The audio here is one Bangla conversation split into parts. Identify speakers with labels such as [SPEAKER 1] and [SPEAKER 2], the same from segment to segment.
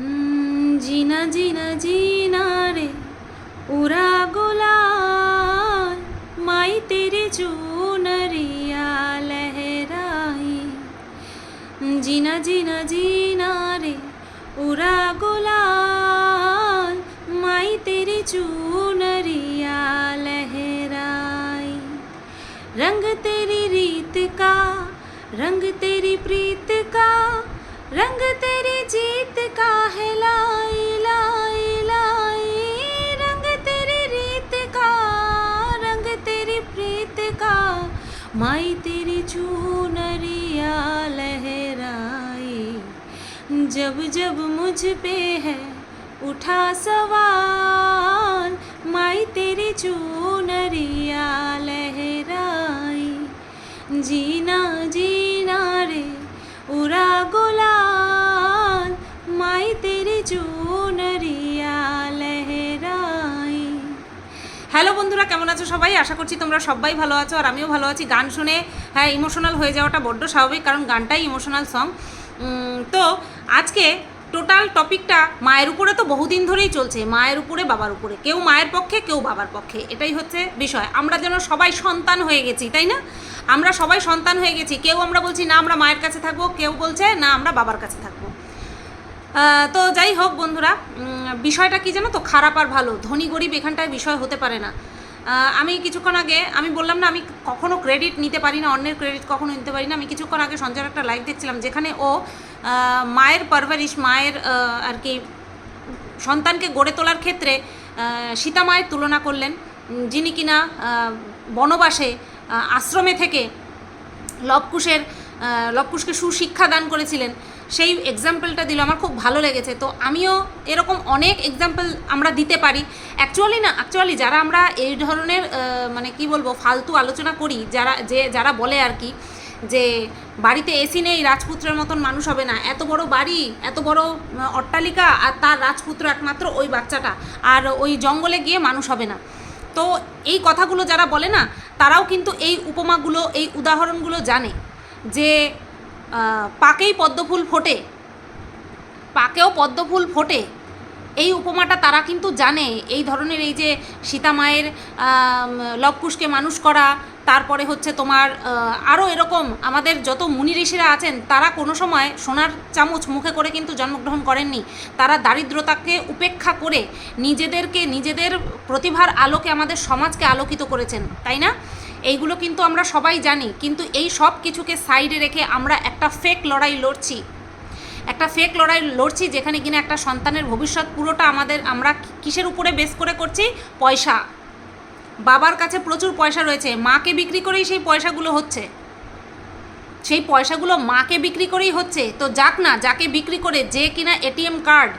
[SPEAKER 1] हम्म, जीना जीना जीना रे उरा गुलाल माई तेरी चूनरिया लहराई जीना जीना जीना रे उरा गुलाल माई तेरी चूनरिया लहराई रंग तेरी रीत का रंग तेरी प्रीत का रंग तेरी जीत का है, लाई लाई लाई। रंग तेरी रीत का, रंग तेरी प्रीत का। माई तेरी चूनरिया लहराई। जब जब मुझ पे है, उठा सवाल, माई तेरी चूनरिया বন্ধুরা, কেমন আছো সবাই? আশা করছি তোমরা সবাই ভালো আছো আর আমিও ভালো আছি। গান শুনে হ্যাঁ ইমোশনাল হয়ে যাওয়াটা বড্ড স্বাভাবিক কারণ গানটাই ইমোশনাল সং তো আজকে টোটাল টপিকটা মায়ের উপরে তো বহুদিন ধরেই চলছে, মায়ের উপরে, বাবার উপরে। কেউ মায়ের পক্ষে, কেউ বাবার পক্ষে। এটাই হচ্ছে বিষয়। আমরা যেন সবাই সন্তান হয়ে গেছি, তাই না? আমরা সবাই সন্তান হয়ে গেছি। কেউ আমরা বলছি, না, আমরা মায়ের কাছে থাকব। কেউ বলছে, না, আমরা বাবার কাছে থাকব। তো যাই হোক বন্ধুরা বিষয়টা কি জানো তো? খারাপ আর ভালো। ধনী গরিব এখানটায় বিষয় হতে পারে না। আমি কিছুক্ষণ আগে, আমি বললাম না, আমি কখনো ক্রেডিট নিতে পারি না, অন্যের ক্রেডিট কখনো নিতে পারি না। আমি কিছুক্ষণ আগে সঞ্জয়ের একটা লাইভ দেখছিলাম, যেখানে ও মায়ের পারভারিশ মায়ের আর কি, সন্তানকে গড়ে তোলার ক্ষেত্রে সীতা মায়ের তুলনা করলেন যিনি কিনা বনবাসে আশ্রমে থেকে লবকুশের লবকুশকে সুশিক্ষা দান করেছিলেন। সেই এক্সাম্পলটা দিল, আমার খুব ভালো লেগেছে। তো আমিও এরকম অনেক এক্সাম্পল আমরা দিতে পারি। অ্যাকচুয়ালি না অ্যাকচুয়ালি যারা আমরা এই ধরনের মানে কি বলব, ফালতু আলোচনা করি, যারা, যে, যারা বলে আর কি যে, বাড়িতে এসি নেই, রাজপুত্রের মতন মানুষ হবে না। এত বড় বাড়ি, এত বড় অট্টালিকা, আর তার রাজপুত্র একমাত্র ওই বাচ্চাটা, আর ওই জঙ্গলে গিয়ে মানুষ হবে না। তো এই কথাগুলো যারা বলে না, তারাও কিন্তু এই উপমাগুলো, এই উদাহরণগুলো জানে যে পাকেই পদ্মফুল ফোটে। পাকেও পদ্মফুল ফোটে। এই উপমাটা তারা কিন্তু জানে। এই ধরনের এই যে সীতামায়ের লবকুশকে মানুষ করা, তারপরে হচ্ছে তোমার আরও এরকম আমাদের যত মুনি ঋষিরা আছেন, তারা কোনো সময় সোনার চামচ মুখে করে কিন্তু জন্মগ্রহণ করেননি। তারা দারিদ্রতাকে উপেক্ষা করে নিজেদেরকে, নিজেদের প্রতিভার আলোকে, আমাদের সমাজকে আলোকিত করেছেন। তাই না? এইগুলো কিন্তু আমরা সবাই জানি, কিন্তু এই সব কিছুকে সাইডে রেখে আমরা একটা ফেক লড়াই লড়ছি। একটা ফেক লড়াই লড়ছি যেখানে কিনা একটা সন্তানের ভবিষ্যৎ পুরোটা আমাদের, আমরা কিসের উপরে বেস করে করছি? পয়সা। বাবার কাছে প্রচুর পয়সা রয়েছে, মাকে বিক্রি করেই সেই পয়সাগুলো হচ্ছে। সেই পয়সাগুলো মাকে বিক্রি করেই হচ্ছে। তো যাক না, যাকে বিক্রি করে যে কিনা এটিএম কার্ড,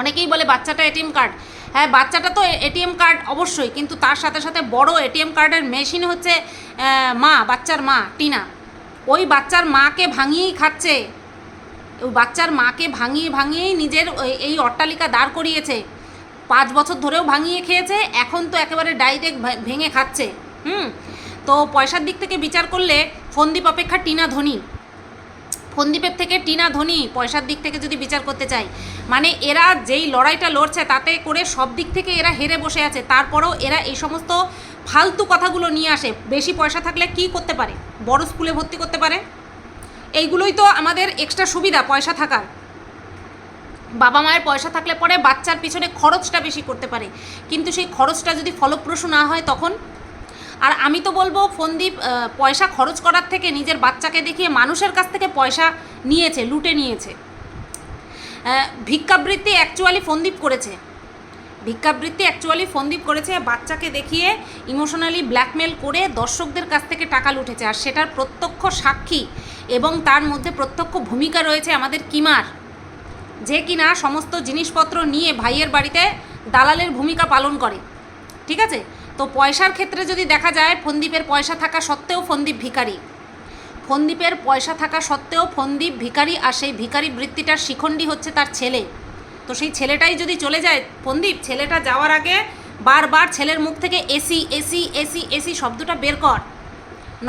[SPEAKER 1] অনেকেই বলে বাচ্চাটা এটিএম কার্ড হ্যাঁ বাচ্চাটা তো এটিএম কার্ড অবশ্যই, কিন্তু তার সাথে সাথে বড় এটিএম কার্ডের মেশিন হচ্ছে মা, বাচ্চার মা, টিনা। ওই বাচ্চার মাকে ভাঙিয়েই খাচ্ছে। ওই বাচ্চার মাকে ভাঙিয়ে ভাঙিয়েই নিজের এই অট্টালিকা দাঁড় করিয়েছে। পাঁচ বছর ধরেও ভাঙিয়ে খেয়েছে, এখন তো একেবারে ডাইরেক্ট ভেঙে খাচ্ছে। হুম? তো পয়সার দিক থেকে বিচার করলে ফন্দীপ অপেক্ষা টিনা ধনী। ফন্দীপের থেকে টিনা ধনী পয়সার দিক থেকে যদি বিচার করতে চাই মানে এরা যেই লড়াইটা লড়ছে তাতে করে সব দিক থেকে এরা হেরে বসে আছে। তারপরেও এরা এই সমস্ত ফালতু কথাগুলো নিয়ে আসে। বেশি পয়সা থাকলে কি করতে পারে? বড় স্কুলে ভর্তি করতে পারে? এইগুলোই তো আমাদের এক্সট্রা সুবিধা, পয়সা থাকার। বাবা মায়ের পয়সা থাকলে পরে বাচ্চার পিছনে খরচটা বেশি করতে পারে। কিন্তু সেই খরচটা যদি ফলপ্রসূ না হয় তখন আর আমি তো বলব, ফন্দীপ পয়সা খরচ করার থেকে নিজের বাচ্চাকে দেখিয়ে মানুষের কাছ থেকে পয়সা নিয়েছে, লুটে নিয়েছে। ভিক্ষাবৃত্তি অ্যাকচুয়ালি ফন্দীপ করেছে। ভিক্ষাবৃত্তি অ্যাকচুয়ালি ফন্দীপ করেছে, বাচ্চাকে দেখিয়ে ইমোশনালি ব্ল্যাকমেল করে দর্শকদের কাছ থেকে টাকা লুটেছে। আর সেটার প্রত্যক্ষ সাক্ষী এবং তার মধ্যে প্রত্যক্ষ ভূমিকা রয়েছে আমাদের কিমার। যে কিনা সমস্ত জিনিসপত্র নিয়ে ভাইয়ের বাড়িতে দালালের ভূমিকা পালন করে। ঠিক আছে? তো পয়সার ক্ষেত্রে যদি দেখা যায়, ফন্দীপের পয়সা থাকা সত্ত্বেও ফন্দীপ ভিখারি। ফন্দীপের পয়সা থাকা সত্ত্বেও ফন্দীপ ভিখারি আর সেই ভিখারি বৃত্তিটার শিখণ্ডী হচ্ছে তার ছেলে। তো সেই ছেলেটাই যদি চলে যায়, ফন্দীপ, ছেলেটা যাওয়ার আগে বারবার ছেলের মুখ থেকে এসি এসি এসি এসি শব্দটা বের কর।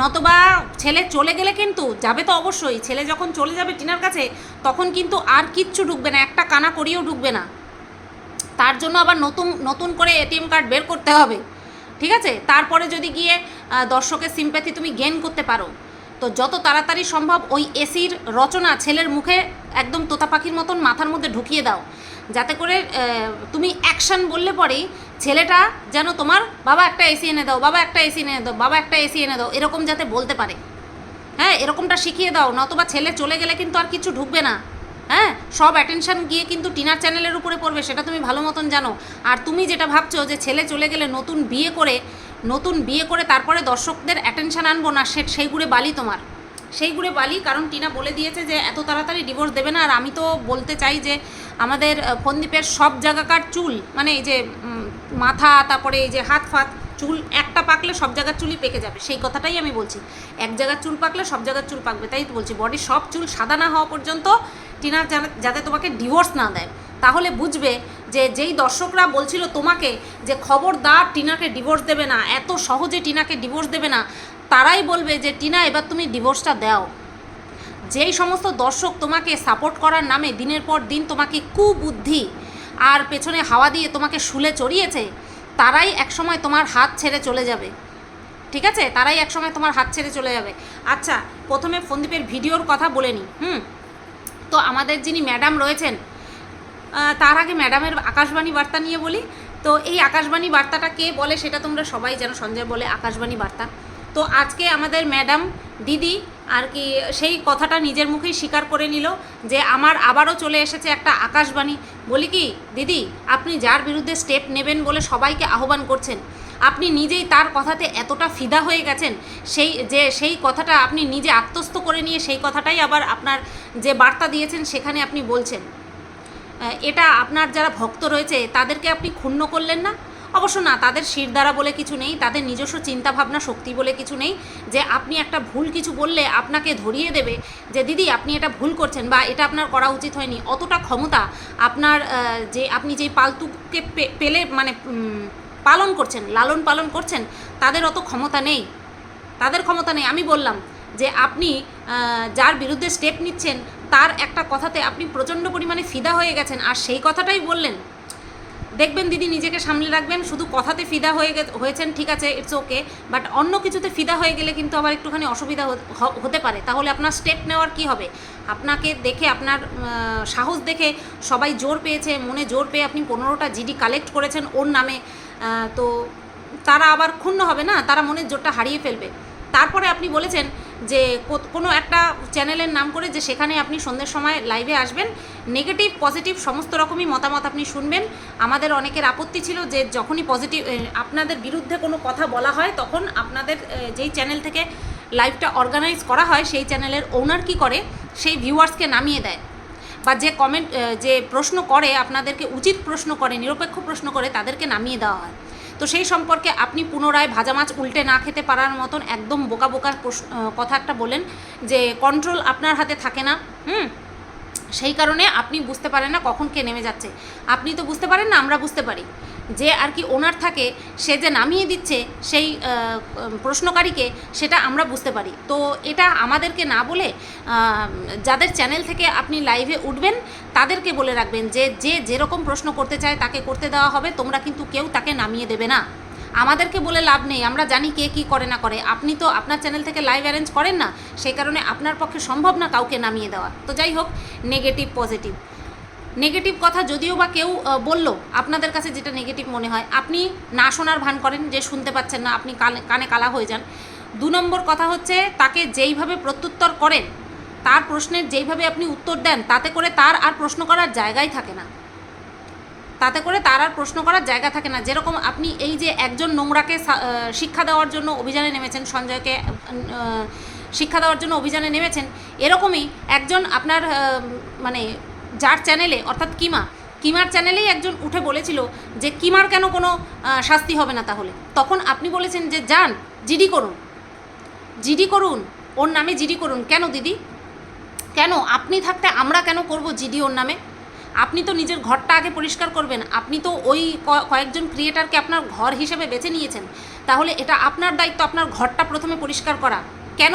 [SPEAKER 1] নতবা ছেলে চলে গেলে কিন্তু, যাবে তো অবশ্যই, ছেলে যখন চলে যাবে টিনার কাছে, তখন কিন্তু আর কিচ্ছু ঢুকবে না, একটা কানা করিও ঢুকবে না। তার জন্য আবার নতুন নতুন করে এটিএম কার্ড বের করতে হবে। ঠিক আছে? তারপরে যদি গিয়ে দর্শকের সিম্প্যাথি তুমি গেন করতে পারো, তো যত তাড়াতাড়ি সম্ভব ওই এসির রচনা ছেলের মুখে একদম তোতা পাখির মতন মাথার মধ্যে ঢুকিয়ে দাও। যাতে করে তুমি অ্যাকশন বললে পরেই ছেলেটা যেন তোমার, বাবা একটা এসি এনে দাও, বাবা একটা এসি এনে দাও, বাবা একটা এসি এনে দাও, এরকম যাতে বলতে পারে। হ্যাঁ? এরকমটা শিখিয়ে দাও, নতবা ছেলে চলে গেলে কিন্তু আর কিছু ঢুকবে না। হ্যাঁ সব অ্যাটেনশন গিয়ে কিন্তু টিনার চ্যানেলের উপরে পড়বে, সেটা তুমি ভালো মতন জানো। আর তুমি যেটা ভাবছ যে ছেলে চলে গেলে নতুন বিয়ে করে, নতুন বিয়ে করে তারপরে দর্শকদের অ্যাটেনশন আনব না, সে সেই গুড়ে বালি তোমার। সেই গুড়ে বালি, কারণ টিনা বলে দিয়েছে যে এত তাড়াতাড়ি ডিভোর্স দেবে না, আর আমি তো বলতে চাই যে আমাদের ফন্দীপের সব জায়গাকার চুল মানে এই যে মাথা, তারপরে এই যে হাত ফাত, চুল একটা পাকলে সব জায়গার চুলই পেকে যাবে, সেই কথাটাই আমি বলছি। এক জায়গার চুল পাকলে সব জায়গার চুল পাকবে, তাই তো বলছি। বডির সব চুল সাদা না হওয়া পর্যন্ত টিনা যেন- যাতে তোমাকে ডিভোর্স না দেয়। তাহলে বুঝবে যে যেই দর্শকরা বলছিল তোমাকে যে খবরদার টিনাকে ডিভোর্স দেবে না, এত সহজে টিনাকে ডিভোর্স দেবে না, তারাই বলবে যে, টিনা, এবার তুমি ডিভোর্সটা দাও। যেই সমস্ত দর্শক তোমাকে সাপোর্ট করার নামে দিনের পর দিন তোমাকে কুবুদ্ধি আর পেছনে হাওয়া দিয়ে তোমাকে শুলে চড়িয়েছে, তারাই একসময় তোমার হাত ছেড়ে চলে যাবে। ঠিক আছে? তারাই একসময় তোমার হাত ছেড়ে চলে যাবে। আচ্ছা প্রথমে ফন্দীপের ভিডিওর কথা বলে নিই হুম? তো আমাদের যিনি ম্যাডাম রয়েছেন তার আগে ম্যাডামের আকাশবাণী বার্তা নিয়ে বলি। তো এই আকাশবাণী বার্তাটা কে বলে সেটা তোমরা সবাই যেন সঞ্জয় বলে আকাশবাণী বার্তা। তো আজকে আমাদের ম্যাডাম, দিদি আর কি সেই কথাটা নিজের মুখেই স্বীকার করে নিল যে আমার আবারও চলে এসেছে একটা আকাশবাণী। বলি কি, দিদি, আপনি যার বিরুদ্ধে স্টেপ নেবেন বলে সবাইকে আহ্বান করছেন আপনি নিজেই তার কথাতে এতটা ফিদা হয়ে গেছেন, সেই যে, সেই কথাটা আপনি নিজে আত্মস্থ করে নিয়ে সেই কথাটাই আবার আপনার যে বার্তা দিয়েছেন সেখানে আপনি বলছেন। এটা আপনার যারা ভক্ত রয়েছে, তাদেরকে আপনি ক্ষুণ্ণ করলেন না? অবশ্য না, তাদের শিরদারা বলে কিছু নেই, তাদের নিজস্ব চিন্তাভাবনা শক্তি বলে কিছু নেই, যে আপনি একটা ভুল কিছু বললে আপনাকে ধরিয়ে দেবে যে, দিদি, আপনি এটা ভুল করছেন বা এটা আপনার করা উচিত হয়নি। অতটা ক্ষমতা আপনার যে, আপনি যেই পালতুকে পেলে মানে পালন করছেন, লালন পালন করছেন, তাদের অত ক্ষমতা নেই। তাদের ক্ষমতা নেই। আমি বললাম যে আপনি যার বিরুদ্ধে স্টেপ নিচ্ছেন, তার একটা কথাতে আপনি প্রচণ্ড পরিমাণে ফিদা হয়ে গেছেন। আর সেই কথাটাই বললেন। দেখবেন দিদি, নিজেকে সামলে রাখবেন, শুধু কথাতে ফিদা হয়ে গে- হয়েছেন, ঠিক আছে ইটস ওকে বাট অন্য কিছুতে ফিদা হয়ে গেলে কিন্তু আবার একটুখানি অসুবিধা হতে- পারে। তাহলে আপনার স্টেপ নেওয়ার কি হবে? আপনাকে দেখে, আপনার সাহস দেখে সবাই জোর পেয়েছে, মনে জোর পেয়ে আপনি পনেরোটা জিডি কালেক্ট করেছেন ওর নামে তো তারা আবার ক্ষুণ্ণ হবে না? তারা মনের জোরটা হারিয়ে ফেলবে। তারপরে আপনি বলেছেন যে কোনো একটা চ্যানেলের নাম করে যে সেখানে আপনি সন্ধ্যের সময় লাইভে আসবেন নেগেটিভ পজিটিভ সমস্ত রকমই মতামত আপনি শুনবেন। আমাদের অনেকের আপত্তি ছিল যে যখনই পজিটিভ আপনাদের বিরুদ্ধে কোনো কথা বলা হয়, তখন আপনাদের যেই চ্যানেল থেকে লাইভটা অর্গানাইজ করা হয়, সেই চ্যানেলের ওনার কি করে? সেই ভিউয়ার্সকে নামিয়ে দেয়। বা যে কমেন্ট যে প্রশ্ন করে, আপনাদেরকে উচিত প্রশ্ন করে, নিরপেক্ষ প্রশ্ন করে, তাদেরকে নামিয়ে দেওয়া হয়। তো সেই সম্পর্কে আপনি পুনরায় ভাজা মাছ উল্টে না খেতে পারার মতন একদম বোকা বোকার কথা একটা বলেন যে কন্ট্রোল আপনার হাতে থাকে না, হুম? সেই কারণে আপনি বুঝতে পারেন না কখন কে নেমে যাচ্ছে। আপনি তো বুঝতে পারেন না, আমরা বুঝতে পারি। যে আর কি ওনার থাকে, সে যে নামিয়ে দিচ্ছে সেই প্রশ্নকারীকে সেটা আমরা বুঝতে পারি। তো এটা আমাদেরকে না বলে যাদের চ্যানেল থেকে আপনি লাইভে উঠবেন, তাদেরকে বলে রাখবেন যে যে যেরকম প্রশ্ন করতে চায় তাকে করতে দেওয়া হবে, তোমরা কিন্তু কেউ তাকে নামিয়ে দেবে না। আমাদেরকে বলে লাভ নেই, আমরা জানি কে কী করে না করে। আপনি তো আপনার চ্যানেল থেকে লাইভ অ্যারেঞ্জ করেন না, সেই কারণে আপনার পক্ষে সম্ভব না কাউকে নামিয়ে দেওয়া। তো যাই হোক, নেগেটিভ, পজিটিভ। নেগেটিভ কথা যদিও বা কেউ বলল, আপনাদের কাছে যেটা নেগেটিভ মনে হয়, আপনি না শোনার ভান করেন, যে শুনতে পাচ্ছেন না, আপনি কানে কানে কালা হয়ে যান। দু নম্বর কথা হচ্ছে, তাকে যেইভাবে প্রত্যুত্তর করেন, তার প্রশ্নের যেইভাবে আপনি উত্তর দেন, তাতে করে তার আর প্রশ্ন করার জায়গাই থাকে না। তাতে করে তার আর প্রশ্ন করার জায়গা থাকে না। যেরকম আপনি এই যে একজন নোংরাকে শিক্ষা দেওয়ার জন্য অভিযানে নেমেছেন, সঞ্জয়কে শিক্ষা দেওয়ার জন্য অভিযানে নেমেছেন, এরকমই একজন আপনার মানে যার চ্যানেলে, অর্থাৎ কিমা, কিমার চ্যানেলেই একজন উঠে বলেছিল যে কিমার কেন কোনো শাস্তি হবে না তাহলে। তখন আপনি বলেছেন যে যান জিডি করুন। জিডি করুন, ওর নামে জিডি করুন। কেন দিদি? কেন? আপনি থাকতে আমরা কেন করব জিডি ওর নামে? আপনি তো নিজের ঘরটা আগে পরিষ্কার করবেন। আপনি তো ওই কয়েকজন ক্রিয়েটারকে আপনার ঘর হিসেবে বেছে নিয়েছেন। তাহলে এটা আপনার দায়িত্ব, আপনার ঘরটা প্রথমে পরিষ্কার করা। কেন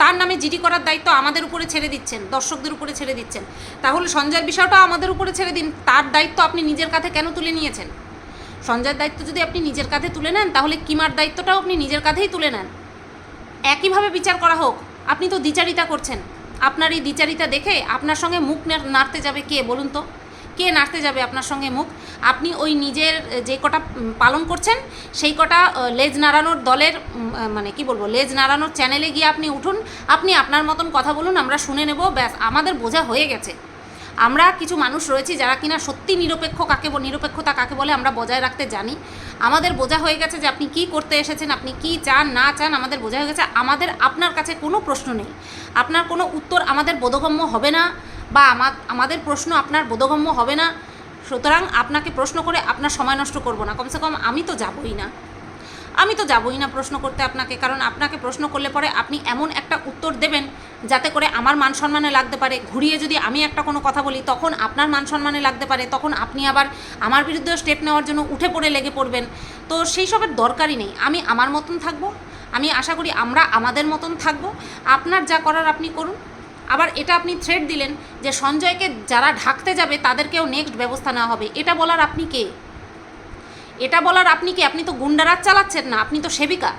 [SPEAKER 1] তার নামে জিডি করার দায়িত্ব আমাদের উপরে ছেড়ে দিচ্ছেন, দর্শকদের উপরে ছেড়ে দিচ্ছেন। তাহলে সঞ্জয়ের বিষয়টাও আমাদের উপরে ছেড়ে দিন, তার দায়িত্ব আপনি নিজের কাঁধে কেন তুলে নিয়েছেন? সঞ্জয়ের দায়িত্ব যদি আপনি নিজের কাঁধে তুলে নেন, তাহলে কিমার দায়িত্বটাও আপনি নিজের কাঁধেই তুলে নেন। একইভাবে বিচার করা হোক, আপনি তো দ্বিচারিতা করছেন। আপনার এই দ্বিচারিতা দেখে আপনার সঙ্গে মুখ নাড়তে যাবে কে, বলুন তো? কে নাড়তে যাবে আপনার সঙ্গে মুখ? আপনি ওই নিজের, যে কটা পালন করছেন, সেই কটা লেজ নাড়ানোর দলের মানে কি বলব, লেজ নাড়ানোর চ্যানেলে গিয়ে আপনি উঠুন, আপনি আপনার মতন কথা বলুন, আমরা শুনে নেব, ব্যাস, আমাদের বোঝা হয়ে গেছে। আমরা কিছু মানুষ রয়েছি যারা কিনা সত্যি নিরপেক্ষ কাকে নিরপেক্ষতা কাকে বলে আমরা বজায় রাখতে জানি। আমাদের বোঝা হয়ে গেছে যে আপনি কি করতে এসেছেন, আপনি কি চান, না চান, আমাদের বোঝা হয়ে গেছে। আমাদের, আপনার কাছে কোনো প্রশ্ন নেই। আপনার কোনো উত্তর আমাদের বোধগম্য হবে না। বা আমা- আমাদের প্রশ্ন আপনার বোধগম্য হবে না। সুতরাং আপনাকে প্রশ্ন করে আপনার সময় নষ্ট করব না। কমসে কম আমি তো যাবই না। আমি তো যাবই না প্রশ্ন করতে আপনাকে, কারণ আপনাকে প্রশ্ন করলে পরে আপনি এমন একটা উত্তর দেবেন যাতে করে আমার মান সম্মানে লাগতে পারে। ঘুরিয়ে যদি আমি একটা কোনো কথা বলি, তখন আপনার মান সম্মানে লাগতে পারে। তখন আপনি আবার আমার বিরুদ্ধে স্টেপ নেওয়ার জন্য উঠে পড়ে লেগে পড়বেন। তো সেই সবের দরকারই নেই। আমি আমার মতন থাকব। আমি আশা করি আমরা আমাদের মতন থাকব। আপনার যা করার আপনি করুন। আবার এটা আপনি থ্রেড দিলেন যে সঞ্জয়কে যারা ঢাকতে যাবে তাদেরকেও নেক্সট ব্যবস্থা নেওয়া হবে। এটা বলার আপনি কে? এটা বলার আপনি কি? আপনি তো গুন্ডারাজ চালাচ্ছেন না, আপনি তো সেবিকা।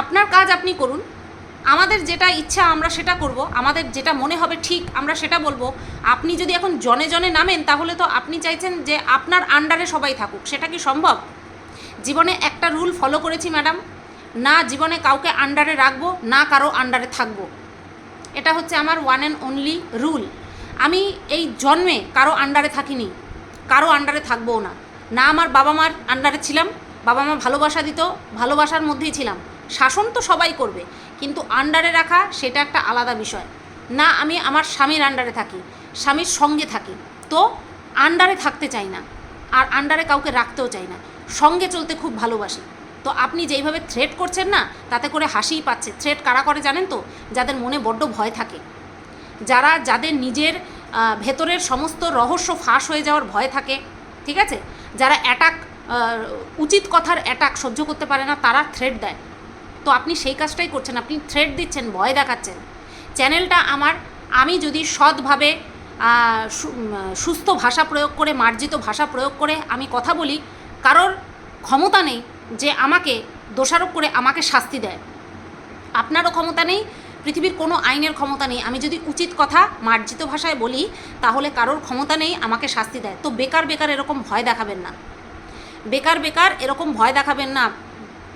[SPEAKER 1] আপনার কাজ আপনি করুন। আমাদের যেটা ইচ্ছা আমরা সেটা করব, আমাদের যেটা মনে হবে ঠিক আমরা সেটা বলব। আপনি যদি এখন জনে জনে নামেন তাহলে তো আপনি চাইছেন যে আপনার আন্ডারে সবাই থাকুক, সেটা কি সম্ভব? জীবনে একটা রুল ফলো করেছি ম্যাডাম না জীবনে কাউকে আন্ডারে রাখব, না কারও আন্ডারে থাকব। এটা হচ্ছে আমার ওয়ান অ্যান্ড অনলি রুল আমি এই জন্মে কারও আন্ডারে থাকিনি, কারও আন্ডারে থাকবোও না। না আমার বাবা মার আন্ডারে ছিলাম বাবা মা ভালোবাসা দিত, ভালোবাসার মধ্যেই ছিলাম। শাসন তো সবাই করবে, কিন্তু আন্ডারে রাখা সেটা একটা আলাদা বিষয়। না, আমি আমার স্বামীর আন্ডারে থাকি, স্বামীর সঙ্গে থাকি। তো আন্ডারে থাকতে চাই না, আর আন্ডারে কাউকে রাখতেও চাই না। সঙ্গে চলতে খুব ভালোবাসি। তো আপনি যেইভাবে থ্রেট করছেন না, তাতে করে হাসিই পাচ্ছে। থ্রেট কারা করে জানেন তো? যাদের মনে বড্ড ভয় থাকে। যারা, যাদের নিজের ভেতরের সমস্ত রহস্য ফাঁস হয়ে যাওয়ার ভয় থাকে, ঠিক আছে? যারা অ্যাটাক উচিত কথার অ্যাটাক সহ্য করতে পারে না, তারা থ্রেট দেয়। তো আপনি সেই কাজটাই করছেন। আপনি থ্রেট দিচ্ছেন, ভয় দেখাচ্ছেন। চ্যানেলটা আমার, আমি যদি সৎভাবে সুস্থ ভাষা প্রয়োগ করে, মার্জিত ভাষা প্রয়োগ করে আমি কথা বলি, কারোর ক্ষমতা নেই যে আমাকে দোষারোপ করে আমাকে শাস্তি দেয়। আপনারও ক্ষমতা নেই, পৃথিবীর কোনো আইনের ক্ষমতা নেই। আমি যদি উচিত কথা মার্জিত ভাষায় বলি, তাহলে কারোর ক্ষমতা নেই, আমাকে শাস্তি দেয়। তো বেকার বেকার এরকম ভয় দেখাবেন না। বেকার বেকার এরকম ভয় দেখাবেন না।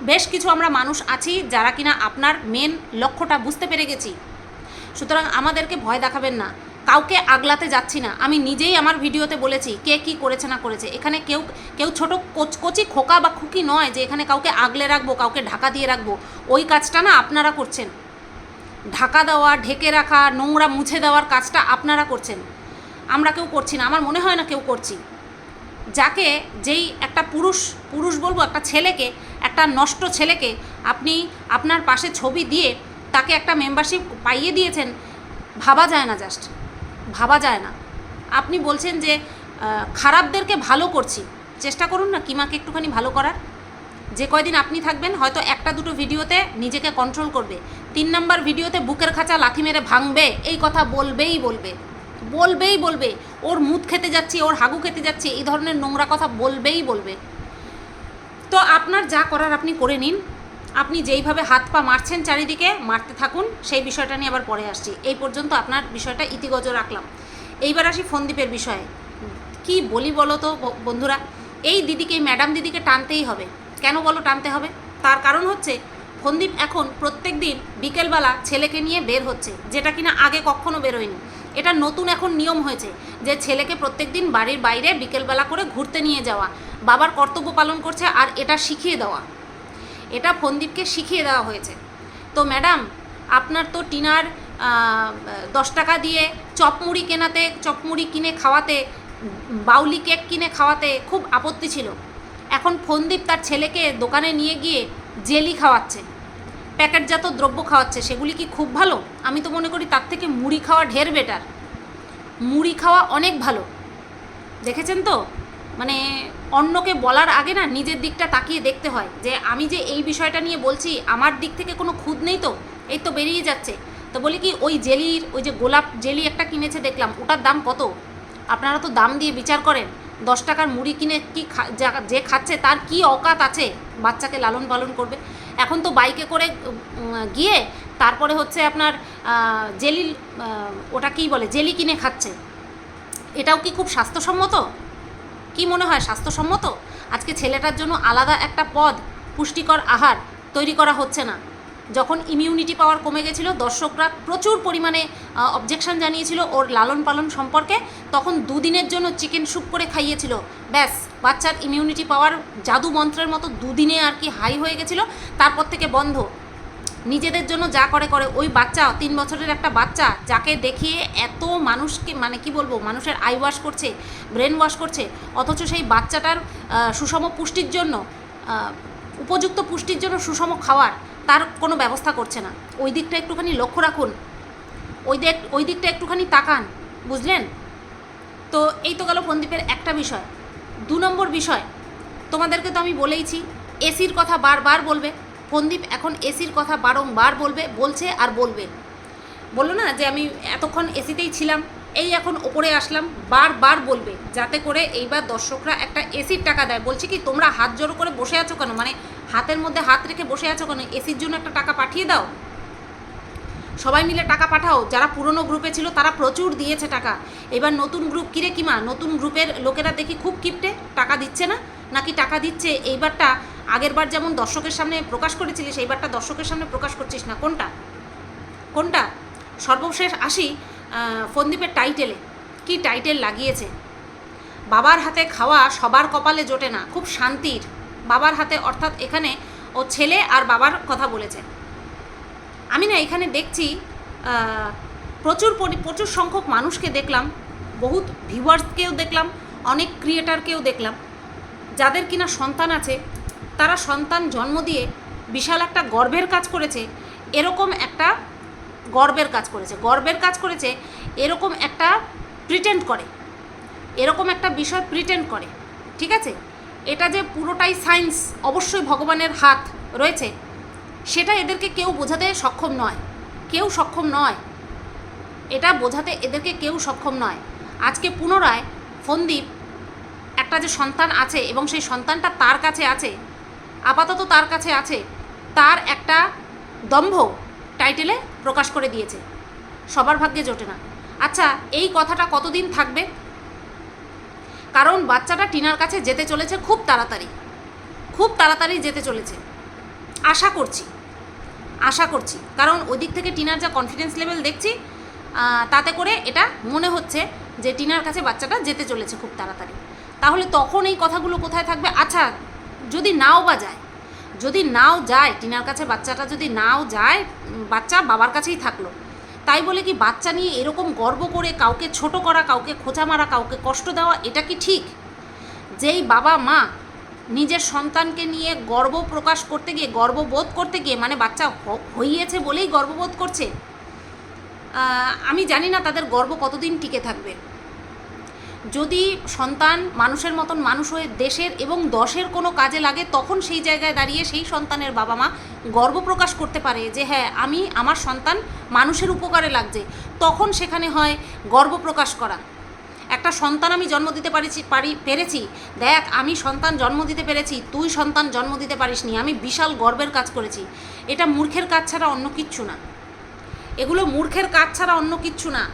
[SPEAKER 1] বেশ কিছু আমরা মানুষ আছি যারা কিনা আপনার মেন লক্ষ্যটা বুঝতে পেরে গেছি। সুতরাং আমাদেরকে ভয় দেখাবেন না। কাউকে আগলাতে যাচ্ছি না। আমি নিজেই আমার ভিডিওতে বলেছি, কে কি করেছে না করেছে। এখানে কেউ কেউ ছোট কোচ- খোকা বা খুকি নয় যে এখানে কাউকে আগলে রাখব, কাউকে ঢাকা দিয়ে রাখব। ওই কাজটা না আপনারা করছেন। ঢাকা দেওয়া, ঢেকে রাখা, নোংরা মুছে দেওয়ার কাজটা আপনারা করছেন। আমরা কেউ করছি না, আমার মনে হয় না কেউ করছি। যাকে যেই একটা পুরুষ পুরুষ বলব, একটা ছেলেকে, একটা নষ্ট ছেলেকে আপনি আপনার পাশে ছবি দিয়ে তাকে একটা মেম্বারশিপ পাইয়ে দিয়েছেন, ভাবা যায় না জাস্ট ভাবা যায় না। আপনি বলছেন যে খারাপদেরকে ভালো করছি। চেষ্টা করুন না কিমাকে একটুখানি ভালো করার। যে কয়দিন আপনি থাকবেন, হয়তো একটা দুটো ভিডিওতে নিজেকে কন্ট্রোল করবে। তিন নাম্বার ভিডিওতে বুকের খাঁচা লাথি মেরে ভাঙবে, এই কথা বলবেই বলবে। বলবেই বলবে, ওর মুদ খেতে যাচ্ছি, ওর হাগু খেতে যাচ্ছি, এই ধরনের নোংরা কথা বলবেই বলবে। তো আপনার যা করার আপনি করে নিন। আপনি যেইভাবে হাত পা মারছেন চারিদিকে, মারতে থাকুন। সেই বিষয়টা নিয়ে আবার পরে আসছি। এই পর্যন্ত আপনার বিষয়টা ইতিগজ রাখলাম। এইবার আসি ফোনদীপের বিষয়ে। কি বলি বলো তো বন্ধুরা? এই দিদিকে, ম্যাডাম দিদিকে টানতেই হবে। কেন বলো টানতে হবে? তার কারণ হচ্ছে, ফন্দীপ এখন প্রত্যেক দিন বিকেলবেলা ছেলেকে নিয়ে বের হচ্ছে, যেটা কিনা আগে কখনো বেরোয়নি। এটা নতুন এখন নিয়ম হয়েছে যে ছেলেকে প্রত্যেক দিন বাড়ির বাইরে বিকেলবেলা করে ঘুরতে নিয়ে যাওয়া, বাবার কর্তব্য পালন করছে আর এটা শিখিয়ে দেওয়া। এটা ফন্দীপকে শিখিয়ে দেওয়া হয়েছে। তো ম্যাডাম, আপনার তো টিনার দশ টাকা দিয়ে চপমুড়ি কেনাতে, চপমুড়ি কিনে খাওয়াতে, বাউলি কেক কিনে খাওয়াতে খুব আপত্তি ছিল। এখন ফন্দীপ তার ছেলেকে দোকানে নিয়ে গিয়ে জেলি খাওয়াচ্ছে। প্যাকেটজাত দ্রব্য খাওয়াচ্ছে। সেগুলি কি খুব ভালো? আমি তো মনে করি তার থেকে মুড়ি খাওয়া ঢের বেটার মুড়ি খাওয়া অনেক ভালো। দেখেছেন তো? মানে অন্যকে বলার আগে না নিজের দিকটা তাকিয়ে দেখতে হয় যে আমি যে এই বিষয়টা নিয়ে বলছি, আমার দিক থেকে কোনো খুদ নেই তো? এই তো বেরিয়ে যাচ্ছে। তো বলি কি, ওই জেলির, ওই যে গোলাপ জেলি একটা কিনেছে দেখলাম, ওটার দাম কত? আপনারা তো দাম দিয়ে বিচার করেন, দশ টাকার মুড়ি কিনে কি যে খাচ্ছে তার কি অকাত আছে? বাচ্চাকে লালন পালন করবে। এখন তো বাইকে করে গিয়ে তারপরে হচ্ছে আপনার জেলি ওটা কী বলে, জেলি কিনে খাচ্ছে। এটাও কি খুব স্বাস্থ্যসম্মত? কি মনে হয়, স্বাস্থ্যসম্মত? আজকে ছেলেটার জন্য আলাদা একটা পদ, পুষ্টিকর আহার, তৈরি করা হচ্ছে না। যখন ইমিউনিটি পাওয়ার কমে গেছিল, দর্শকরা প্রচুর পরিমাণে অবজেকশন জানিয়েছিল ওর লালন পালন সম্পর্কে। তখন দুদিনের জন্য চিকেন স্যুপ করে খাইয়েছিল। ব্যাস, বাচ্চার ইমিউনিটি পাওয়ার জাদু মন্ত্রের মতো দুদিনে আর কি হাই হয়ে গেছিল। তারপর থেকে বন্ধ। নিজেদের জন্য যা করে করে। ওই বাচ্চা, তিন বছরের একটা বাচ্চা, যাকে দেখিয়ে এত মানুষকে মানে কি বলব, মানুষের আই ওয়াশ করছে ব্রেন ওয়াশ করছে, অথচ সেই বাচ্চাটার সুষম পুষ্টির জন্য উপযুক্ত পুষ্টির জন্য সুষম খাওয়ার তার কোনো ব্যবস্থা করছে না। ওই দিকটা একটুখানি লক্ষ্য রাখুন। ওই দিক, ওই দিকটা একটুখানি তাকান, বুঝলেন? তো এই তো গেল ফন্দীপের একটা বিষয়। দু নম্বর বিষয়, তোমাদেরকে তো আমি বলেইছি, এসির কথা বারবার বলবে। ফন্দীপ এখন এসির কথা বারংবার বলবে, বলছে আর বলবে। বলল না যে আমি এতক্ষণ এসিতেই ছিলাম, এই এখন ওপরে আসলাম, বারবার বলবে, যাতে করে এইবার দর্শকরা একটা এসির টাকা দেয়। বলছি কি, তোমরা হাত জোড়ো করে বসে আছো কেন? মানে হাতের মধ্যে হাত রেখে বসে আছো কেন? এসির জন্য একটা টাকা পাঠিয়ে দাও। সবাই মিলে টাকা পাঠাও। যারা পুরনো গ্রুপে ছিল, তারা প্রচুর দিয়েছে টাকা। এবার নতুন গ্রুপ কিরে কিমা? নতুন গ্রুপের লোকেরা দেখি খুব কিপটে। টাকা দিচ্ছে না? নাকি টাকা দিচ্ছে? এইবারটা আগেরবার যেমন দর্শকের সামনে প্রকাশ করেছিলিস এইবারটা দর্শকের সামনে প্রকাশ করছিস না। কোনটা? কোনটা? সর্বশেষ আসি ফন্দীপের টাইটেলে। কি টাইটেল লাগিয়েছে? বাবার হাতে খাওয়া সবার কপালে জোটে না, খুব শান্তির। বাবার হাতে, অর্থাৎ এখানে ও ছেলে আর বাবার কথা বলেছে। আমি না এখানে দেখছি প্রচুর পরি, প্রচুর সংখ্যক মানুষকে দেখলাম, বহুত ভিউয়ার্সকেও দেখলাম, অনেক ক্রিয়েটারকেও দেখলাম, যাদের কিনা সন্তান আছে তারা সন্তান জন্ম দিয়ে বিশাল একটা গর্বের কাজ করেছে, এরকম একটা গর্বের কাজ করেছে। গর্বের কাজ করেছে, এরকম একটা প্রিটেন্ড করে। এরকম একটা বিষয় প্রিটেন্ড করে, ঠিক আছে? এটা যে পুরোটাই সায়েন্স অবশ্যই ভগবানের হাত রয়েছে, সেটা এদেরকে কেউ বোঝাতে সক্ষম নয়। কেউ সক্ষম নয়। এটা বোঝাতে এদেরকে কেউ সক্ষম নয়। আজকে পুনরায় ফন্দীপ একটা যে সন্তান আছে এবং সেই সন্তানটা তার কাছে আছে আপাতত তার কাছে আছে। তার একটা দম্ভ টাইটেলে প্রকাশ করে দিয়েছে। সবার ভাগ্যে জোটে না। আচ্ছা এই কথাটা কতদিন থাকবে? কারণ বাচ্চাটা টিনার কাছে যেতে চলেছে খুব তাড়াতাড়ি। খুব তাড়াতাড়ি যেতে চলেছে। আশা করছি। আশা করছি। কারণ ওই দিক থেকে টিনার যা কনফিডেন্স লেভেল দেখছি তাতে করে এটা মনে হচ্ছে যে টিনার কাছে বাচ্চাটা যেতে চলেছে খুব তাড়াতাড়ি। তাহলে তখন এই কথাগুলো কোথায় থাকবে? আচ্ছা যদি নাও বা যায় যদি নাও যায়, টিনার কাছে বাচ্চাটা যদি নাও যায় বাচ্চা বাবার কাছেই থাকল। তাই বলে কি বাচ্চা নিয়ে এরকম গর্ব করে কাউকে ছোট করা, কাউকে খোঁচা মারা, কাউকে কষ্ট দেওয়া, এটা কি ঠিক? যেই বাবা মা নিজের সন্তানকে নিয়ে গর্ব প্রকাশ করতে গিয়ে, গর্ববোধ করতে গিয়ে মানে বাচ্চা হইয়েছে বলেই গর্ববোধ করছে আমি জানি না তাদের গর্ব কতদিন টিকে থাকবে। যদি সন্তান মানুষের মতন মানুষ হয়ে দেশের এবং দশের কোনো কাজে লাগে, তখন সেই জায়গায় দাঁড়িয়ে সেই সন্তানের বাবা মা গর্ব প্রকাশ করতে পারে যে হ্যাঁ আমি, আমার সন্তান মানুষের উপকারে লাগছে। তখন সেখানে হয় গর্ব প্রকাশ করা। একটা সন্তান আমি জন্ম দিতে পারিছি, পারি, পেরেছি। দেখ, আমি সন্তান জন্ম দিতে পেরেছি, তুই সন্তান জন্ম দিতে পারিসনি, আমি বিশাল গর্বের কাজ করেছি। এটা মূর্খের কাজ ছাড়া অন্য কিচ্ছু না। এগুলো মূর্খের কাজ ছাড়া অন্য কিচ্ছু না।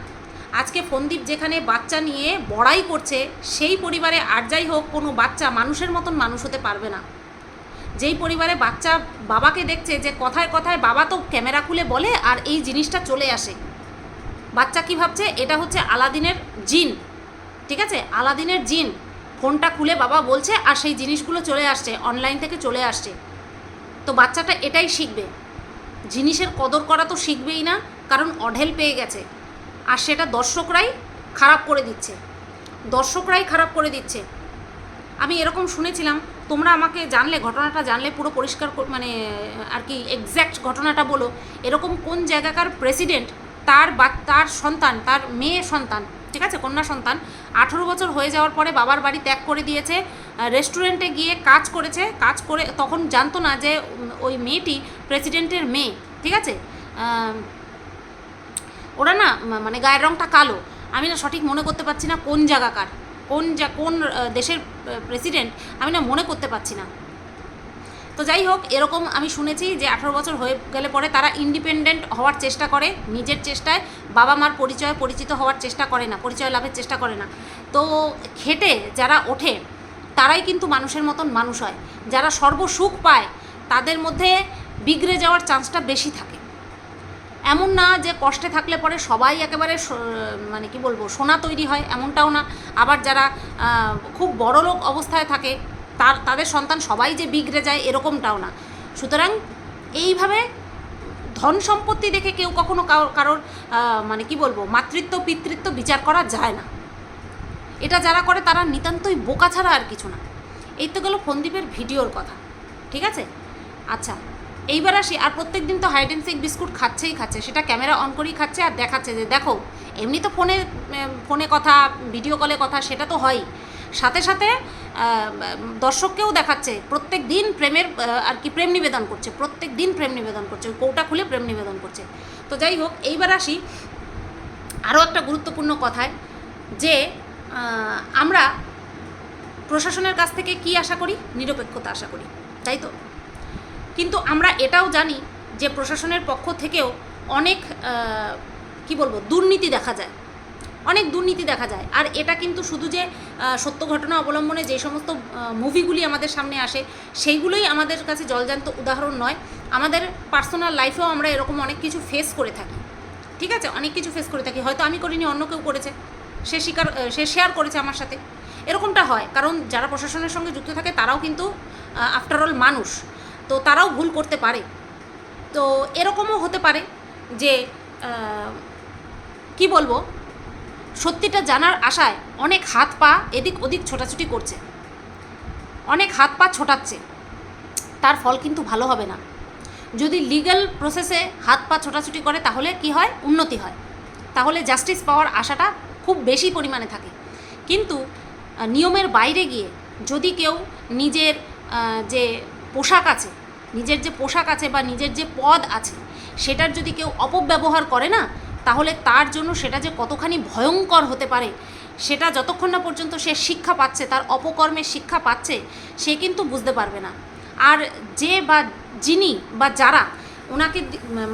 [SPEAKER 1] আজকে ফন্দীপ যেখানে বাচ্চা নিয়ে বড়াই করছে, সেই পরিবারে আর যাই হোক, কোনো বাচ্চা মানুষের মতন মানুষ হতে পারবে না। যেই পরিবারে বাচ্চা বাবাকে দেখছে যে কথায় কথায় বাবা তো ক্যামেরা খুলে বলে আর এই জিনিসটা চলে আসে। বাচ্চা কি ভাবছে? এটা হচ্ছে আলাদিনের জিন, ঠিক আছে? আলাদিনের জিন। ফোনটা খুলে বাবা বলছে আর সেই জিনিসগুলো চলে আসছে, অনলাইন থেকে চলে আসছে। তো বাচ্চাটা এটাই শিখবে। জিনিসের কদর করা তো শিখবেই না, কারণ অঢেল পেয়ে গেছে। আর সেটা দর্শকরাই খারাপ করে দিচ্ছে। দর্শকরাই খারাপ করে দিচ্ছে। আমি এরকম শুনেছিলাম, তোমরা আমাকে জানলে, ঘটনাটা জানলে, পুরো পরিষ্কার মানে আর কি এক্স্যাক্ট ঘটনাটা বলো, এরকম কোন জায়গাকার প্রেসিডেন্ট তার বা, তার সন্তান, তার মেয়ে সন্তান, ঠিক আছে, কন্যা সন্তান, আঠেরো বছর হয়ে যাওয়ার পরে বাবার বাড়ি ত্যাগ করে দিয়েছে রেস্টুরেন্টে গিয়ে কাজ করেছে, কাজ করে তখন জানতো না যে ওই মেয়েটি প্রেসিডেন্টের মেয়ে, ঠিক আছে? ওরা না মানে গায়ের রঙটা কালো। আমি না সঠিক মনে করতে পারছি না কোন জায়গাকার কোন যা কোন দেশের প্রেসিডেন্ট আমি না মনে করতে পারছি না। তো যাই হোক, এরকম আমি শুনেছি যে আঠারো বছর হয়ে গেলে পরে তারা ইন্ডিপেন্ডেন্ট হওয়ার চেষ্টা করে, নিজের চেষ্টায় বাবা মার পরিচয় পরিচিত হওয়ার চেষ্টা করে না, পরিচয় লাভের চেষ্টা করে না। তো খেটে যারা ওঠে, তারাই কিন্তু মানুষের মতন মানুষ হয়। যারা সর্বসুখ পায়, তাদের মধ্যে বিগড়ে যাওয়ার চান্সটা বেশি থাকে। এমন না যে কষ্টে থাকলে পরে সবাই একেবারে মানে কি বলব, সোনা তৈরি হয়, এমনটাও না। আবার যারা খুব বড় লোক অবস্থায় থাকে, তার, তাদের সন্তান সবাই যে বিগড়ে যায় এরকমটাও না। সুতরাং এইভাবে ধন সম্পত্তি দেখে কেউ কখনো কারোর মানে কি বলব, মাতৃত্ব, পিতৃত্ব বিচার করা যায় না। এটা যারা করে তারা নিতান্তই বোকা ছাড়া আর কিছু না। এই তো গেল ফন্দীপের ভিডিওর কথা। ঠিক আছে? আচ্ছা এইবার আসি, আর প্রত্যেক দিন তো হাইড অ্যান্ড সিক বিস্কুট খাচ্ছেই খাচ্ছে, সেটা ক্যামেরা অন করেই খাচ্ছে আর দেখাচ্ছে যে দেখো, এমনি তো ফোনে ফোনে কথা ভিডিও কলে কথা, সেটা তো হয়ই সাথে সাথে দর্শককেও দেখাচ্ছে প্রত্যেক দিন প্রেমের আর কি প্রেম নিবেদন করছে প্রত্যেক দিন প্রেম নিবেদন করছে কৌটা খুলে প্রেম নিবেদন করছে। তো যাই হোক, এইবার আসি, আরও একটা গুরুত্বপূর্ণ কথায়, যে আমরা প্রশাসনের কাছ থেকে কি আশা করি? নিরপেক্ষতা আশা করি, তাই তো? কিন্তু আমরা এটাও জানি যে প্রশাসনের পক্ষ থেকেও অনেক কি বলব, দুর্নীতি দেখা যায়। অনেক দুর্নীতি দেখা যায়। আর এটা কিন্তু শুধু যে সত্য ঘটনা অবলম্বনে যে সমস্ত মুভিগুলি আমাদের সামনে আসে, সেইগুলোই আমাদের কাছে জলজান্ত উদাহরণ নয়। আমাদের পার্সোনাল লাইফেও আমরা এরকম অনেক কিছু ফেস করে থাকি। ঠিক আছে? অনেক কিছু ফেস করে থাকি। হয়তো আমি করিনি, অন্য কেউ করেছে। সে স্বীকার সে শেয়ার করেছে আমার সাথে। এরকমটা হয়। কারণ যারা প্রশাসনের সঙ্গে যুক্ত থাকে, তারাও কিন্তু আফটার অল মানুষ। তো তারাও ভুল করতে পারে। তো এরকমও হতে পারে যে কি বলব? সত্যিটা জানার আশায় অনেক হাত পা এদিক ওদিক ছোটাছুটি করছে। অনেক হাত পা ছোটাচ্ছে। তার ফল কিন্তু ভালো হবে না। যদি লিগ্যাল প্রসেসে হাত পা ছোটাছুটি করে, তাহলে কি হয়? উন্নতি হয়। তাহলে জাস্টিস পাওয়ার আশাটা খুব বেশি পরিমাণে থাকে। কিন্তু নিয়মের বাইরে গিয়ে যদি কেউ নিজের যে পোশাক আছে নিজের যে পোশাক আছে বা নিজের যে পদ আছে, সেটার যদি কেউ অপব্যবহার করে না, তাহলে তার জন্য সেটা যে কতখানি ভয়ঙ্কর হতে পারে, সেটা যতক্ষণ না পর্যন্ত সে শিক্ষা পাচ্ছে, তার অপকর্মের শিক্ষা পাচ্ছে, সে কিন্তু বুঝতে পারবে না। আর যে বা যিনি বা যারা ওনাকে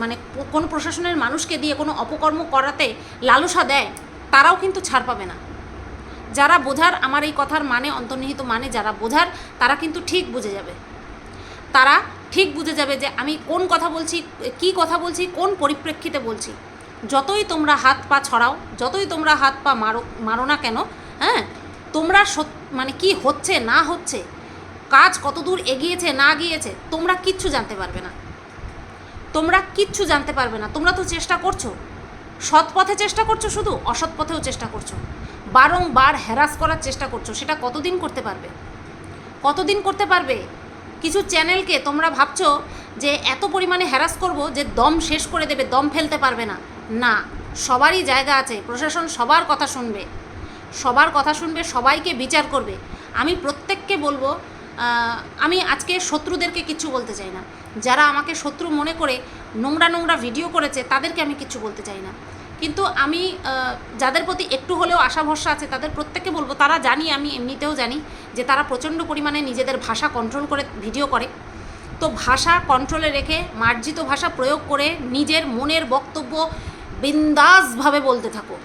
[SPEAKER 1] মানে কোনো প্রশাসনের মানুষকে দিয়ে কোনো অপকর্ম করাতে লালসা দেয়, তারাও কিন্তু ছাড় পাবে না। যারা বোঝার আমার এই কথার মানে অন্তর্নিহিত মানে যারা বোঝার, তারা কিন্তু ঠিক বুঝে যাবে। তারা ঠিক বুঝে যাবে যে আমি কোন কথা বলছি, কি কথা বলছি, কোন পরিপ্রেক্ষিতে বলছি। যতই তোমরা হাত পা ছড়াও, যতই তোমরা হাত পা মারো মারো না কেন হ্যাঁ? তোমরা মানে কি হচ্ছে, না হচ্ছে, কাজ কতদূর এগিয়েছে, না গিয়েছে, তোমরা কিচ্ছু জানতে পারবে না। তোমরা কিচ্ছু জানতে পারবে না। তোমরা তো চেষ্টা করছ। সৎ পথে চেষ্টা করছ শুধু, অসৎ পথেও চেষ্টা করছ। বারংবার হ্যারাস করার চেষ্টা করছ, সেটা কতদিন করতে পারবে? কতদিন করতে পারবে? কিছু চ্যানেলকে তোমরা ভাবছ যে এত পরিমাণে হ্যারাস করব যে দম শেষ করে দেবে, দম ফেলতে পারবে না। না, সবারই জায়গা আছে, প্রশাসন সবার কথা শুনবে। সবার কথা শুনবে, সবাইকে বিচার করবে। আমি প্রত্যেককে বলব আমি আজকে শত্রুদেরকে কিচ্ছু বলতে চাই না। যারা আমাকে শত্রু মনে করে নোংরা নোংরা ভিডিও করেছে, তাদেরকে আমি কিচ্ছু বলতে চাই না। কিন্তু আমি যাদের প্রতি একটু হলেও আশা ভরসা আছে, তাদের প্রত্যেককে বলব, তারা জানি, আমি এমনিতেও জানি যে তারা প্রচণ্ড পরিমাণে নিজেদের ভাষা কন্ট্রোল করে ভিডিও করে। তো ভাষা কন্ট্রোলে রেখে মার্জিত ভাষা প্রয়োগ করে নিজের মনের বক্তব্য বিন্দাসভাবে বলতে থাকো।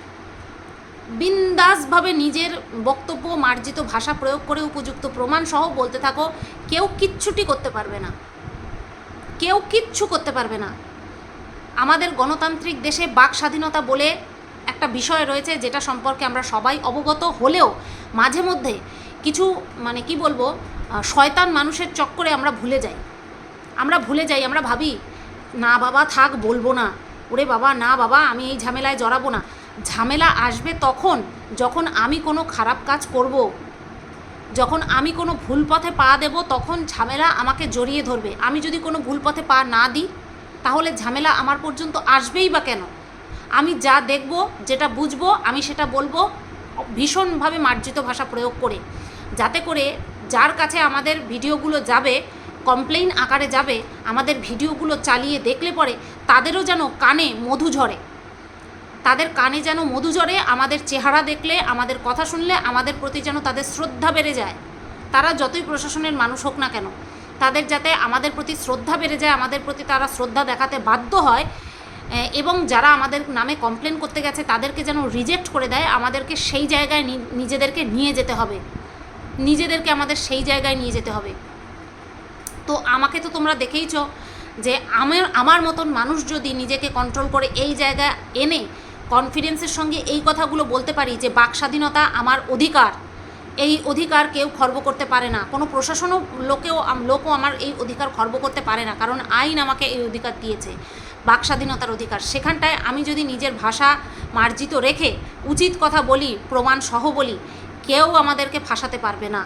[SPEAKER 1] বিন্দাসভাবে নিজের বক্তব্য, মার্জিত ভাষা প্রয়োগ করে উপযুক্ত প্রমাণ সহ বলতে থাকো, কেউ কিচ্ছুটি করতে পারবে না। কেউ কিচ্ছু করতে পারবে না। আমাদের গণতান্ত্রিক দেশে বাক স্বাধীনতা বলে একটা বিষয় রয়েছে যেটা সম্পর্কে আমরা সবাই অবগত হলেও মাঝে মধ্যে কিছু মানে কি বলব শয়তান মানুষের চক্করে আমরা ভুলে যাই। আমরা ভুলে যাই, আমরা ভাবি, না বাবা, থাক, বলব না। ওরে বাবা, না বাবা, আমি এই ঝামেলায় জড়াবো না। ঝামেলা আসবে তখন, যখন আমি কোনো খারাপ কাজ করব। যখন আমি কোনো ভুল পথে পা দেব, তখন ঝামেলা আমাকে জড়িয়ে ধরবে। আমি যদি কোনো ভুল পথে পা না দিই তাহলে ঝামেলা আমার পর্যন্ত আসবেই বা কেন?
[SPEAKER 2] আমি যা দেখব, যেটা বুঝব, আমি সেটা বলব, ভীষণভাবে মার্জিত ভাষা প্রয়োগ করে। যাতে করে যার কাছে আমাদের ভিডিওগুলো যাবে, কমপ্লেইন আকারে যাবে, আমাদের ভিডিওগুলো চালিয়ে দেখলে পরে তাদেরও যেন কানে মধু ঝরে। তাদের কানে যেন মধু ঝরে, আমাদের চেহারা দেখলে, আমাদের কথা শুনলে, আমাদের প্রতি যেন তাদের শ্রদ্ধা বেড়ে যায়। তারা যতই প্রশাসনের মানুষ হোক না কেন তাদের যাতে আমাদের প্রতি শ্রদ্ধা বেড়ে যায়, আমাদের প্রতি তারা শ্রদ্ধা দেখাতে বাধ্য হয় এবং যারা আমাদের নামে কমপ্লেন করতে গেছে, তাদেরকে যেন রিজেক্ট করে দেয়, আমাদেরকে সেই জায়গায় নিজেদেরকে নিয়ে যেতে হবে। নিজেদেরকে আমাদের সেই জায়গায় নিয়ে যেতে হবে। তো আমাকে তো তোমরা দেখেইছ যে আমার আমার মতন মানুষ যদি নিজেকে কন্ট্রোল করে এই জায়গায় এনে কনফিডেন্সের সঙ্গে এই কথাগুলো বলতে পারি যে বাক স্বাধীনতা আমার অধিকার এই অধিকার কেউ খর্ব করতে পারে না। কোনো প্রশাসনও লোকেও, লোকও আমার এই অধিকার খর্ব করতে পারে না, কারণ আইন আমাকে এই অধিকার দিয়েছে, বাক স্বাধীনতার অধিকার। সেখানটায় আমি যদি নিজের ভাষা মার্জিত রেখে উচিত কথা বলি, প্রমাণ সহ বলি, কেউ আমাদেরকে ফাঁসাতে পারবে না।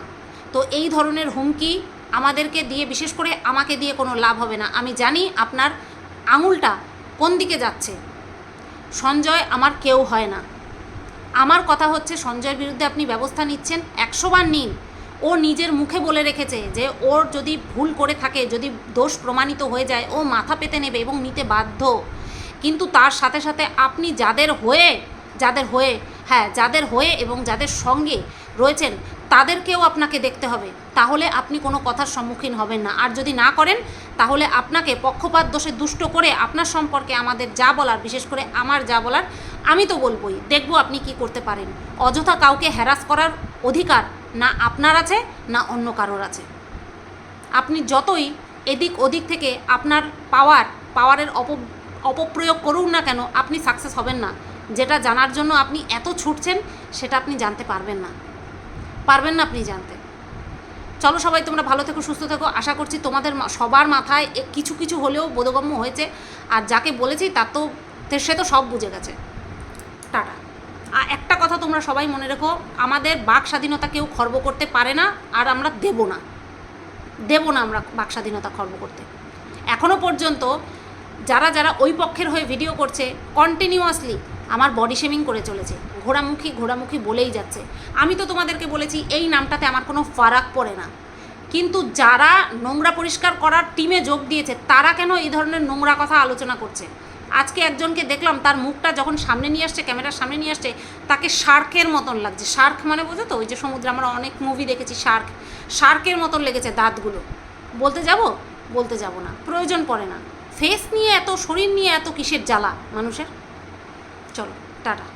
[SPEAKER 2] তো এই ধরনের হুমকি আমাদেরকে দিয়ে, বিশেষ করে আমাকে দিয়ে কোনো লাভ হবে না। আমি জানি আপনার আঙুলটা কোন দিকে যাচ্ছে। সঞ্জয় আমার কেউ হয় না। আমার কথা হচ্ছে, সঞ্জয়ের বিরুদ্ধে আপনি ব্যবস্থা নিচ্ছেন, একশো বার নিন। ও নিজের মুখে বলে রেখেছে যে, ওর যদি ভুল করে থাকে, যদি দোষ প্রমাণিত হয়ে যায়, ও মাথা পেতে নেবে এবং নিতে বাধ্য। কিন্তু তার সাথে সাথে আপনি যাদের হয়ে যাদের হয়ে হ্যাঁ যাদের হয়ে এবং যাদের সঙ্গে রয়েছেন, তাদেরকেও আপনাকে দেখতে হবে। তাহলে আপনি কোনো কথার সম্মুখীন হবেন না। আর যদি না করেন, তাহলে আপনাকে পক্ষপাত দোষে দুষ্ট করে আপনার সম্পর্কে আমাদের যা বলার, বিশেষ করে আমার যা বলার আমি তো বলবোই, দেখব আপনি কি করতে পারেন। অযথা কাউকে হ্যারাস করার অধিকার না আপনার আছে, না অন্য কারোর আছে। আপনি যতই এদিক ওদিক থেকে আপনার পাওয়ার পাওয়ারের অপ, অপপ্রয়োগ করুন না কেন, আপনি সাকসেস হবেন না। যেটা জানার জন্য আপনি এত ছুটছেন, সেটা আপনি জানতে পারবেন না। পারবেন না আপনি জানতে। চলো সবাই, তোমরা ভালো থেকো, সুস্থ থেকো। আশা করছি তোমাদের সবার মাথায় কিছু কিছু হলেও বোধগম্য হয়েছে। আর যাকে বলেছি, তার তো, সে তো সব বুঝে গেছে। টাটা আর একটা কথা তোমরা সবাই মনে রেখো, আমাদের বাক স্বাধীনতা কেউ খর্ব করতে পারে না, আর আমরা দেব না। দেব না আমরা বাক স্বাধীনতা খর্ব করতে। এখনও পর্যন্ত যারা যারা ওই পক্ষের হয়ে ভিডিও করছে কন্টিনিউয়াসলি আমার বডি শেমিং করে চলেছে। ঘোড়ামুখী ঘোড়ামুখী বলেই যাচ্ছে। আমি তো তোমাদেরকে বলেছি, এই নামটাতে আমার কোনো ফারাক পড়ে না। কিন্তু যারা নোংরা পরিষ্কার করার টিমে যোগ দিয়েছে, তারা কেন এই ধরনের নোংরা কথা আলোচনা করছে? আজকে একজনকে দেখলাম, তার মুখটা যখন সামনে নিয়ে আসছে ক্যামেরার সামনে নিয়ে আসছে, তাকে শার্কের মতন লাগছে। শার্ক মানে বোঝো তো? ওই যে সমুদ্রে আমরা অনেক মুভি দেখেছি, শার্ক। শার্কের মতন লেগেছে দাঁতগুলো। বলতে যাব? বলতে যাব না। প্রয়োজন পড়ে না। ফেস নিয়ে এত, শরীর নিয়ে এত কিসের জ্বালা মানুষের? চলো, টাটা।